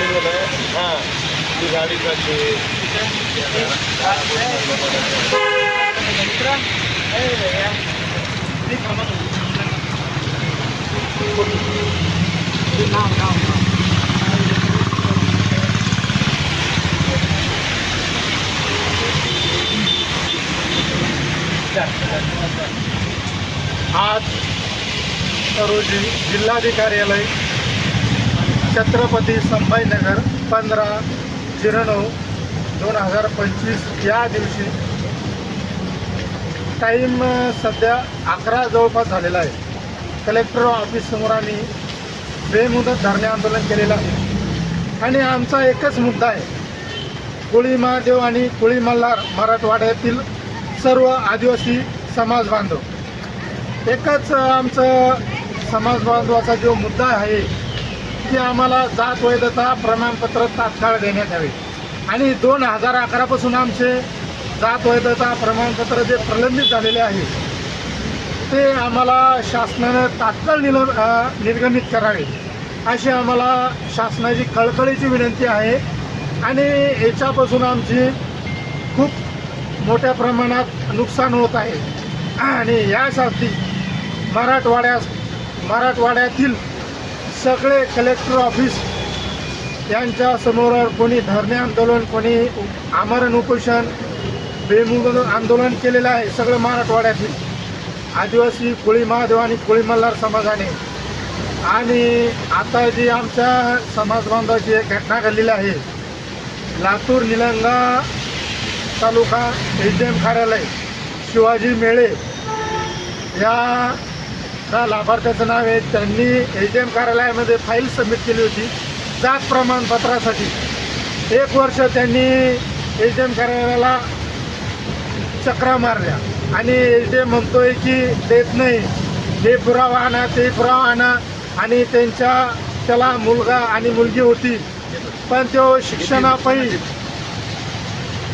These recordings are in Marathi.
हां ती गाडी करते आज रोजी जिल्हाधिकार्यालय छत्रपती संभाजीनगर पंधरा झिरो नऊ दोन हजार पंचवीस या दिवशी टाईम सध्या अकरा जवळपास झालेला आहे. कलेक्टर ऑफिससमोर आम्ही बेमुदत धरणे आंदोलन केलेलं आहे. आणि आमचा एकच मुद्दा आहे. कोळी महादेव आणि कोळी मल्हार मराठवाड्यातील सर्व आदिवासी समाज बांधव. एकच आमचं समाज बांधवाचा जो मुद्दा आहे की आम्हाला जात वैधता प्रमाणपत्र तात्काळ देण्यात यावे. आणि दोन हजार अकरापासून आमचे जात वैधता प्रमाणपत्र जे प्रलंबित झालेले आहे ते आम्हाला शासनानं तात्काळ निल निर्गमित करावे. अशी आम्हाला शासनाची कळकळीची विनंती आहे. आणि याच्यापासून आमची खूप मोठ्या प्रमाणात नुकसान होत आहे. आणि यासाठी मराठवाड्यास मराठवाड्यातील सगळे कलेक्टर ऑफिस यांच्या समोर कोणी धरणे आंदोलन कोणी आमरण उपोषण बेमुग आंदोलन केलेलं आहे सगळं मराठवाड्यातील. आदिवासी कोळी महादेव आणि कोळी मल्हार समाजाने. आणि आता जी आमच्या समाज बांधवाची एक घटना घडलेली आहे Latur Nilanga taluka H D M कार्यालय शिवाजी मेळे या त्या लाभार्थ्याचं नाव आहे. त्यांनी एच डी एम कार्यालयामध्ये फाईल सबमिट केली होती. जात प्रमाणपत्रासाठी. एक वर्ष त्यांनी एच डी एम कार्यालयाला चक्रा मारल्या. आणि एच डी एम म्हणतोय की देत नाही. हे पुरावा आणा ते पुरावा आणा. आणि त्यांच्या त्याला मुलगा आणि मुलगी होती. पण तो शिक्षणापायी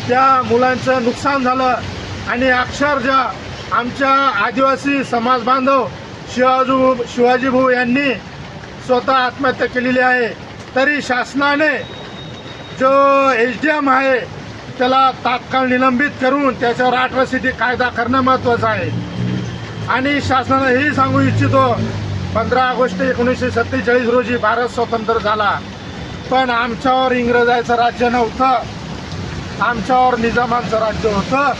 त्या मुलांचं नुकसान झालं. आणि अक्षरशः आमच्या आदिवासी समाज बांधव शिवाजू शिवाजीभाऊ यांनी स्वतः आत्महत्या केलेली आहे. तरी शासनाने जो एच डी एम आहे त्याला तात्काळ निलंबित करून त्याच्यावर अॅट्रॉसिटी कायदा करणं महत्त्वाचं आहे. आणि शासनाला हे सांगू इच्छितो पंधरा ऑगस्ट एकोणीसशे सत्तेचाळीस रोजी भारत स्वतंत्र झाला. पण आमच्यावर इंग्रजांचं राज्य नव्हतं. आमच्यावर निजामांचं राज्य होतं.